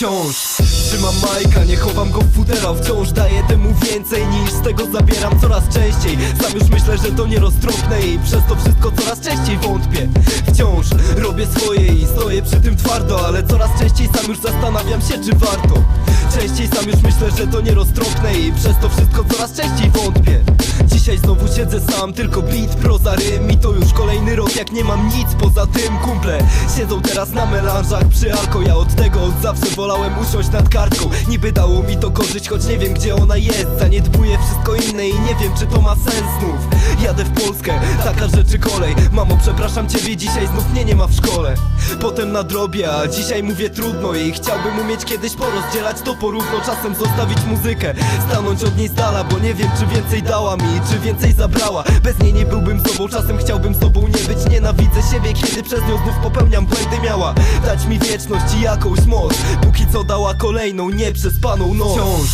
Wciąż. Trzymam majka, nie chowam go w futera Wciąż daję temu więcej niż z tego zabieram coraz częściej. Sam już myślę, że to nieroztropne i przez to wszystko coraz częściej wątpię. Wciąż robię swoje i stoję przy tym twardo Ale coraz częściej sam już zastanawiam się, czy warto. Częściej sam już myślę, że to nieroztropne i przez to wszystko coraz częściej wątpię siedzę sam, tylko beat, proza, rym I to już kolejny rok, jak nie mam nic poza tym Kumple siedzą teraz na melanżach przy alko Ja od tego od zawsze wolałem usiąść nad kartką Niby dało mi to korzyść, choć nie wiem gdzie ona jest Zaniedbuję wszystko inne i nie wiem czy to ma sens znów Jadę w Polskę, taka rzeczy kolej. Mamo przepraszam ciebie, dzisiaj znów mnie nie ma w szkole. Potem nadrobię, a dzisiaj mówię trudno I chciałbym umieć kiedyś porozdzielać to porówno. Czasem zostawić muzykę, stanąć od niej z dala Bo nie wiem czy więcej dała mi, czy więcej zabrała. Bez niej nie byłbym sobą, czasem chciałbym sobą nie być kiedy przez nią znów popełniam błędy Miała dać mi wieczność i jakąś moc. Póki co dała kolejną, nieprzespaną noc. Wciąż.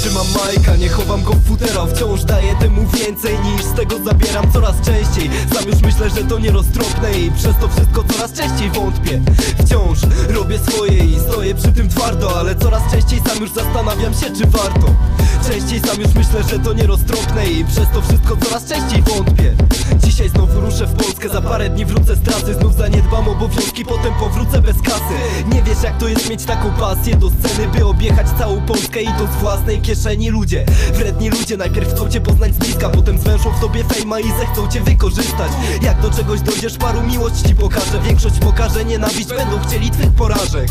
Trzymam majka, nie chowam go w futera Wciąż daję temu więcej niż z tego zabieram coraz częściej. Sam już myślę, że to nieroztropne i przez to wszystko coraz częściej wątpię. Wciąż robię swoje i stoję przy tym twardo Ale coraz częściej sam już zastanawiam się, czy warto. Częściej sam już myślę, że to nieroztropne i przez to wszystko coraz częściej wątpię. Dzisiaj trasy. Znów zaniedbam obowiązki, potem powrócę bez kasy. Nie wiesz jak to jest mieć taką pasję do sceny By objechać całą Polskę i to z własnej kieszeni Ludzie, wredni ludzie najpierw chcą cię poznać z bliska Potem zwęszą w tobie fejma i zechcą cię wykorzystać. Jak do czegoś dojdziesz, paru miłość ci pokażę. Większość pokaże nienawiść, będą chcieli twych porażek